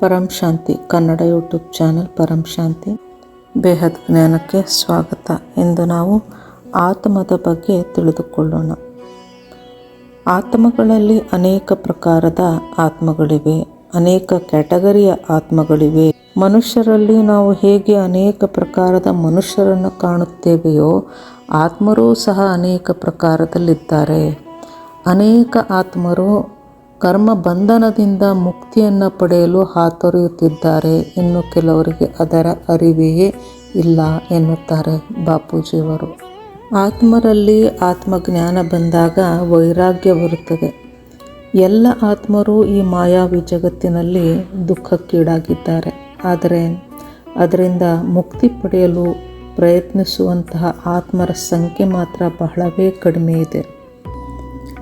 Param Shanti, Kannada YouTube channel Param Shanti. ಬೇಹದ್ ಜ್ಞಾನಕ್ಕೆ ಸ್ವಾಗತ ಇಂದು ನಾವು ಆತ್ಮದ ಬಗ್ಗೆ ತಿಳಿದುಕೊಳ್ಳೋಣ. ಆತ್ಮಗಳಲ್ಲಿ ಅನೇಕ ಪ್ರಕಾರದ ಆತ್ಮಗಳಿವೆ, ಅನೇಕ ಕ್ಯಾಟಗರಿಯ ಆತ್ಮಗಳಿವೆ. ಮನುಷ್ಯರಲ್ಲಿ ನಾವು ಹೇಗೆ ಅನೇಕ ಪ್ರಕಾರದ ಮನುಷ್ಯರನ್ನು ಕಾಣುತ್ತೇವೆಯೋ, ಆತ್ಮರೂ ಸಹ ಅನೇಕ ಪ್ರಕಾರದಲ್ಲಿದ್ದಾರೆ. ಅನೇಕ ಆತ್ಮರು ಕರ್ಮ ಬಂಧನದಿಂದ ಮುಕ್ತಿಯನ್ನು ಪಡೆಯಲು ಹಾತೊರೆಯುತ್ತಿದ್ದಾರೆ. ಇನ್ನು ಕೆಲವರಿಗೆ ಅದರ ಅರಿವೆಯೇ ಇಲ್ಲ ಎನ್ನುತ್ತಾರೆ ಬಾಪೂಜಿಯವರು. ಆತ್ಮರಲ್ಲಿ ಆತ್ಮಜ್ಞಾನ ಬಂದಾಗ ವೈರಾಗ್ಯ ಬರುತ್ತದೆ. ಎಲ್ಲ ಆತ್ಮರು ಈ ಮಾಯಾವಿ ಜಗತ್ತಿನಲ್ಲಿ ದುಃಖಕ್ಕೀಡಾಗಿದ್ದಾರೆ. ಆದರೆ ಅದರಿಂದ ಮುಕ್ತಿ ಪಡೆಯಲು ಪ್ರಯತ್ನಿಸುವಂತಹ ಆತ್ಮರ ಸಂಖ್ಯೆ ಮಾತ್ರ ಬಹಳವೇ ಕಡಿಮೆ ಇದೆ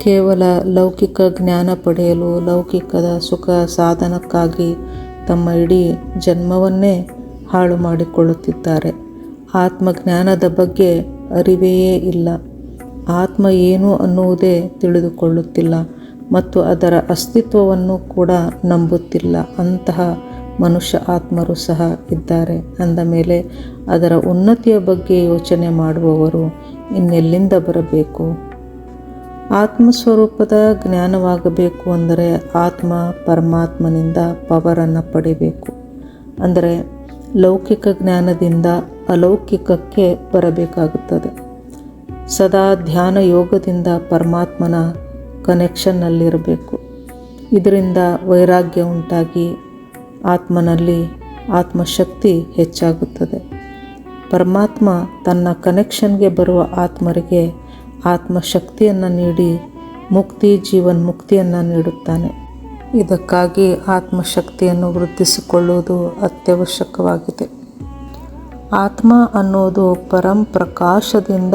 ಕೇವಲ ಲೌಕಿಕ ಜ್ಞಾನ ಪಡೆಯಲು, ಲೌಕಿಕದ ಸುಖ ಸಾಧನಕ್ಕಾಗಿ ತಮ್ಮ ಇಡೀ ಜನ್ಮವನ್ನೇ ಹಾಳು ಮಾಡಿಕೊಳ್ಳುತ್ತಿದ್ದಾರೆ. ಆತ್ಮಜ್ಞಾನದ ಬಗ್ಗೆ ಅರಿವೆಯೇ ಇಲ್ಲ. ಆತ್ಮ ಏನು ಅನ್ನುವುದೇ ತಿಳಿದುಕೊಳ್ಳುತ್ತಿಲ್ಲ ಮತ್ತು ಅದರ ಅಸ್ತಿತ್ವವನ್ನು ಕೂಡ ನಂಬುತ್ತಿಲ್ಲ. ಅಂತಹ ಮನುಷ್ಯ ಆತ್ಮರು ಸಹ ಇದ್ದಾರೆ. ಅಂದ ಮೇಲೆ, ಅದರ ಉನ್ನತಿಯ ಬಗ್ಗೆ ಯೋಚನೆ ಮಾಡುವವರು ಇನ್ನೆಲ್ಲಿಂದ ಬರಬೇಕು? ಆತ್ಮಸ್ವರೂಪದ ಜ್ಞಾನವಾಗಬೇಕು ಅಂದರೆ ಆತ್ಮ ಪರಮಾತ್ಮನಿಂದ ಪವರನ್ನು ಪಡಿಬೇಕು. ಅಂದರೆ ಲೌಕಿಕ ಜ್ಞಾನದಿಂದ ಅಲೌಕಿಕಕ್ಕೆ ಬರಬೇಕಾಗುತ್ತದೆ. ಸದಾ ಧ್ಯಾನ ಯೋಗದಿಂದ ಪರಮಾತ್ಮನ ಕನೆಕ್ಷನ್ನಲ್ಲಿರಬೇಕು. ಇದರಿಂದ ವೈರಾಗ್ಯ ಉಂಟಾಗಿ ಆತ್ಮನಲ್ಲಿ ಆತ್ಮಶಕ್ತಿ ಹೆಚ್ಚಾಗುತ್ತದೆ. ಪರಮಾತ್ಮ ತನ್ನ ಕನೆಕ್ಷನ್ಗೆ ಬರುವ ಆತ್ಮರಿಗೆ ಆತ್ಮಶಕ್ತಿಯನ್ನು ನೀಡಿ ಮುಕ್ತಿ, ಜೀವನ್ ಮುಕ್ತಿಯನ್ನು ನೀಡುತ್ತಾನೆ. ಇದಕ್ಕಾಗಿ ಆತ್ಮಶಕ್ತಿಯನ್ನು ವೃದ್ಧಿಸಿಕೊಳ್ಳುವುದು ಅತ್ಯವಶ್ಯಕವಾಗಿದೆ. ಆತ್ಮ ಅನ್ನೋದು ಪರಂ ಪ್ರಕಾಶದಿಂದ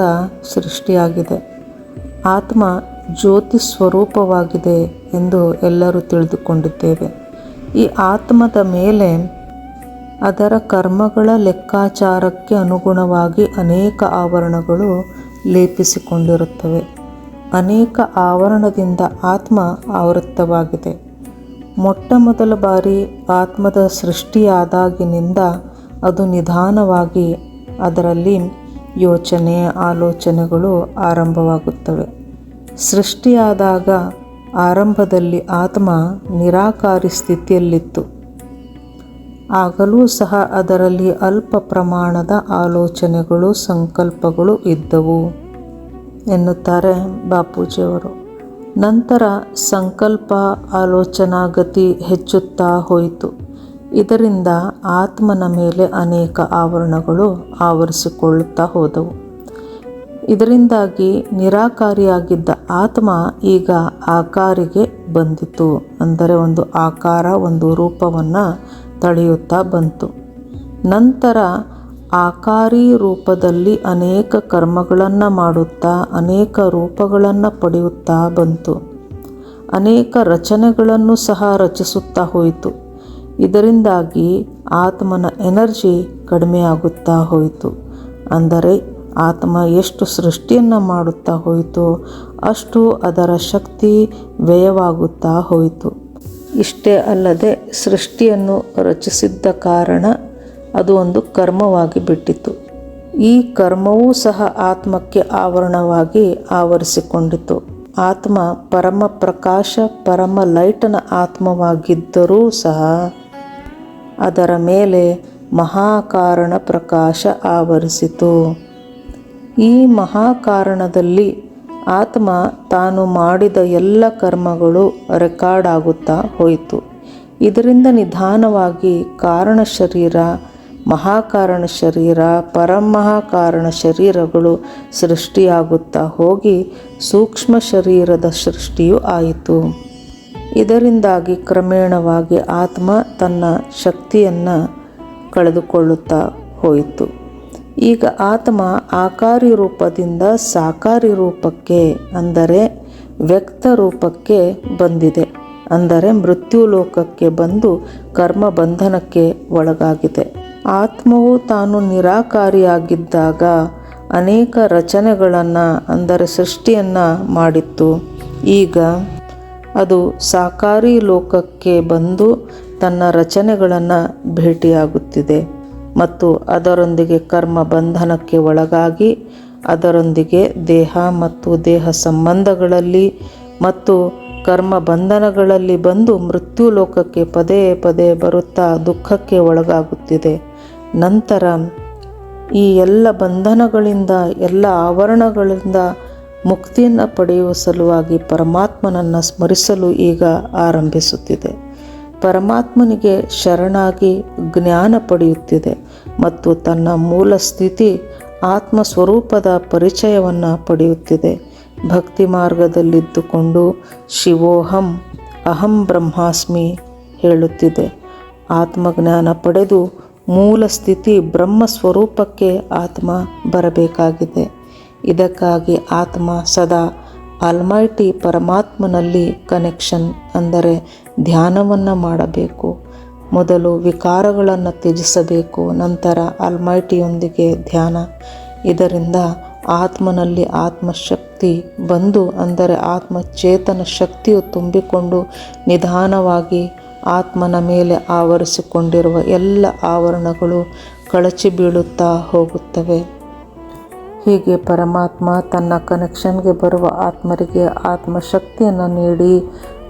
ಸೃಷ್ಟಿಯಾಗಿದೆ. ಆತ್ಮ ಜ್ಯೋತಿ ಸ್ವರೂಪವಾಗಿದೆ ಎಂದು ಎಲ್ಲರೂ ತಿಳಿದುಕೊಂಡಿದ್ದೇವೆ. ಈ ಆತ್ಮದ ಮೇಲೆ ಅದರ ಕರ್ಮಗಳ ಲೆಕ್ಕಾಚಾರಕ್ಕೆ ಅನುಗುಣವಾಗಿ ಅನೇಕ ಆವರಣಗಳು ಲೇಪಿಸಿಕೊಂಡಿರುತ್ತವೆ. ಅನೇಕ ಆವರಣದಿಂದ ಆತ್ಮ ಆವೃತ್ತವಾಗಿದೆ. ಮೊಟ್ಟ ಮೊದಲ ಬಾರಿ ಆತ್ಮದ ಸೃಷ್ಟಿಯಾದಾಗಿನಿಂದ ಅದು ನಿಧಾನವಾಗಿ ಅದರಲ್ಲಿ ಯೋಚನೆ, ಆಲೋಚನೆಗಳು ಆರಂಭವಾಗುತ್ತವೆ. ಸೃಷ್ಟಿಯಾದಾಗ ಆರಂಭದಲ್ಲಿ ಆತ್ಮ ನಿರಾಕಾರಿ ಸ್ಥಿತಿಯಲ್ಲಿತ್ತು. ಆಗಲೂ ಸಹ ಅದರಲ್ಲಿ ಅಲ್ಪ ಪ್ರಮಾಣದ ಆಲೋಚನೆಗಳು, ಸಂಕಲ್ಪಗಳು ಇದ್ದವು ಎನ್ನುತ್ತಾರೆ ಬಾಪೂಜಿಯವರು. ನಂತರ ಸಂಕಲ್ಪ ಆಲೋಚನಾ ಗತಿ ಹೆಚ್ಚುತ್ತಾ ಹೋಯಿತು. ಇದರಿಂದ ಆತ್ಮನ ಮೇಲೆ ಅನೇಕ ಆವರಣಗಳು ಆವರಿಸಿಕೊಳ್ಳುತ್ತಾ ಹೋದವು. ಇದರಿಂದಾಗಿ ನಿರಾಕಾರಿಯಾಗಿದ್ದ ಆತ್ಮ ಈಗ ಆಕಾರಿಗೆ ಬಂದಿತು. ಅಂದರೆ ಒಂದು ಆಕಾರ, ಒಂದು ರೂಪವನ್ನು ತಳೆಯುತ್ತಾ ಬಂತು. ನಂತರ ಆಕಾರಿ ರೂಪದಲ್ಲಿ ಅನೇಕ ಕರ್ಮಗಳನ್ನು ಮಾಡುತ್ತಾ, ಅನೇಕ ರೂಪಗಳನ್ನು ಪಡೆಯುತ್ತಾ ಬಂತು. ಅನೇಕ ರಚನೆಗಳನ್ನು ಸಹ ರಚಿಸುತ್ತಾ ಹೋಯಿತು. ಇದರಿಂದಾಗಿ ಆತ್ಮನ ಎನರ್ಜಿ ಕಡಿಮೆಯಾಗುತ್ತಾ ಹೋಯಿತು. ಅಂದರೆ ಆತ್ಮ ಎಷ್ಟು ಸೃಷ್ಟಿಯನ್ನು ಮಾಡುತ್ತಾ ಹೋಯಿತು ಅಷ್ಟು ಅದರ ಶಕ್ತಿ ವ್ಯಯವಾಗುತ್ತಾ ಹೋಯಿತು. ಇಷ್ಟೇ ಅಲ್ಲದೆ ಸೃಷ್ಟಿಯನ್ನು ರಚಿಸಿದ್ದ ಕಾರಣ ಅದು ಒಂದು ಕರ್ಮವಾಗಿ ಬಿಟ್ಟಿತು. ಈ ಕರ್ಮವೂ ಸಹ ಆತ್ಮಕ್ಕೆ ಆವರಣವಾಗಿ ಆವರಿಸಿಕೊಂಡಿತು. ಆತ್ಮ ಪರಮ ಪ್ರಕಾಶ, ಪರಮ ಲೈಟನ ಆತ್ಮವಾಗಿದ್ದರೂ ಸಹ ಅದರ ಮೇಲೆ ಮಹಾಕಾರಣ ಪ್ರಕಾಶ ಆವರಿಸಿತು. ಈ ಮಹಾಕಾರಣದಲ್ಲಿ ಆತ್ಮ ತಾನು ಮಾಡಿದ ಎಲ್ಲ ಕರ್ಮಗಳು ರೆಕಾರ್ಡ್ ಆಗುತ್ತಾ ಹೋಯಿತು. ಇದರಿಂದ ನಿಧಾನವಾಗಿ ಕಾರಣ ಶರೀರ, ಮಹಾಕಾರಣ ಶರೀರ, ಪರಮಹಾಕಾರಣ ಶರೀರಗಳು ಸೃಷ್ಟಿಯಾಗುತ್ತಾ ಹೋಗಿ ಸೂಕ್ಷ್ಮ ಶರೀರದ ಸೃಷ್ಟಿಯು ಆಯಿತು. ಇದರಿಂದಾಗಿ ಕ್ರಮೇಣವಾಗಿ ಆತ್ಮ ತನ್ನ ಶಕ್ತಿಯನ್ನು ಕಳೆದುಕೊಳ್ಳುತ್ತಾ ಹೋಯಿತು. ಈಗ ಆತ್ಮ ಆಕಾರಿ ರೂಪದಿಂದ ಸಾಕಾರಿ ರೂಪಕ್ಕೆ ಅಂದರೆ ವ್ಯಕ್ತ ರೂಪಕ್ಕೆ ಬಂದಿದೆ. ಅಂದರೆ ಮೃತ್ಯು ಲೋಕಕ್ಕೆ ಬಂದು ಕರ್ಮ ಬಂಧನಕ್ಕೆ ಒಳಗಾಗಿದೆ. ಆತ್ಮವು ತಾನು ನಿರಾಕಾರಿಯಾಗಿದ್ದಾಗ ಅನೇಕ ರಚನೆಗಳನ್ನು, ಅಂದರೆ ಸೃಷ್ಟಿಯನ್ನು ಮಾಡಿತ್ತು. ಈಗ ಅದು ಸಾಕಾರಿ ಲೋಕಕ್ಕೆ ಬಂದು ತನ್ನ ರಚನೆಗಳನ್ನು ಭೇಟಿಯಾಗುತ್ತಿದೆ. ಮತ್ತು ಅದರೊಂದಿಗೆ ಕರ್ಮ ಬಂಧನಕ್ಕೆ ಒಳಗಾಗಿ ಅದರೊಂದಿಗೆ ದೇಹ ಮತ್ತು ದೇಹ ಸಂಬಂಧಗಳಲ್ಲಿ ಮತ್ತು ಕರ್ಮ ಬಂಧನಗಳಲ್ಲಿ ಬಂದು ಮೃತ್ಯು ಲೋಕಕ್ಕೆ ಪದೇ ಪದೇ ಬರುತ್ತಾ ದುಃಖಕ್ಕೆ ಒಳಗಾಗುತ್ತಿದೆ. ನಂತರ ಈ ಎಲ್ಲ ಬಂಧನಗಳಿಂದ, ಎಲ್ಲ ಆವರಣಗಳಿಂದ ಮುಕ್ತಿಯನ್ನು ಪಡೆಯುವ ಸಲುವಾಗಿ ಪರಮಾತ್ಮನನ್ನು ಸ್ಮರಿಸಲು ಈಗ ಆರಂಭಿಸುತ್ತಿದೆ. ಪರಮಾತ್ಮನಿಗೆ ಶರಣಾಗಿ ಜ್ಞಾನ ಪಡೆಯುತ್ತಿದೆ. ಮತ್ತು ತನ್ನ ಮೂಲ ಸ್ಥಿತಿ ಆತ್ಮ ಸ್ವರೂಪದ ಪರಿಚಯವನ್ನು ಪಡೆಯುತ್ತಿದೆ. ಭಕ್ತಿ ಮಾರ್ಗದಲ್ಲಿದ್ದುಕೊಂಡು ಶಿವೋಹಂ ಅಹಂ ಬ್ರಹ್ಮಾಸ್ಮಿ ಹೇಳುತ್ತಿದೆ. ಆತ್ಮಜ್ಞಾನ ಪಡೆದು ಮೂಲ ಸ್ಥಿತಿ ಬ್ರಹ್ಮ ಸ್ವರೂಪಕ್ಕೆ ಆತ್ಮ ಬರಬೇಕಾಗಿದೆ. ಇದಕ್ಕಾಗಿ ಆತ್ಮ ಸದಾ ಆಲ್ಮೈಟಿ ಪರಮಾತ್ಮನಲ್ಲಿ ಕನೆಕ್ಷನ್ ಅಂದರೆ ಧ್ಯಾನವನ್ನು ಮಾಡಬೇಕು. ಮೊದಲು ವಿಕಾರಗಳನ್ನು ತ್ಯಜಿಸಬೇಕು, ನಂತರ ಅಲ್ಮೈಟಿಯೊಂದಿಗೆ ಧ್ಯಾನ. ಇದರಿಂದ ಆತ್ಮನಲ್ಲಿ ಆತ್ಮಶಕ್ತಿ ಬಂದು, ಅಂದರೆ ಆತ್ಮ ಚೇತನ ಶಕ್ತಿಯು ತುಂಬಿಕೊಂಡು ನಿಧಾನವಾಗಿ ಆತ್ಮನ ಮೇಲೆ ಆವರಿಸಿಕೊಂಡಿರುವ ಎಲ್ಲ ಆವರಣಗಳು ಕಳಚಿ ಬೀಳುತ್ತಾ ಹೋಗುತ್ತವೆ. ಹೀಗೆ ಪರಮಾತ್ಮ ತನ್ನ ಕನೆಕ್ಷನ್ಗೆ ಬರುವ ಆತ್ಮರಿಗೆ ಆತ್ಮಶಕ್ತಿಯನ್ನು ನೀಡಿ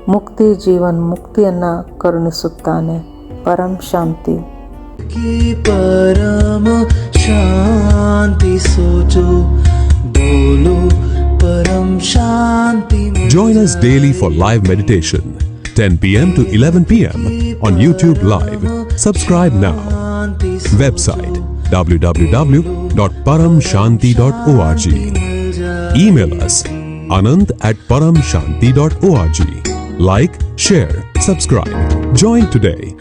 ಮುಕ್ತಿ ಜೀವನ್ ಮುಕ್ತಿಯನ್ನು ಕರುಣಿಸುತ್ತಾನೆ. परम शांति की परम शांति सोचो बोलो परम शांति Join us daily for live meditation 10 pm to 11 pm on YouTube live subscribe now website www.paramshanti.org email us anand at paramshanti.org like share subscribe join today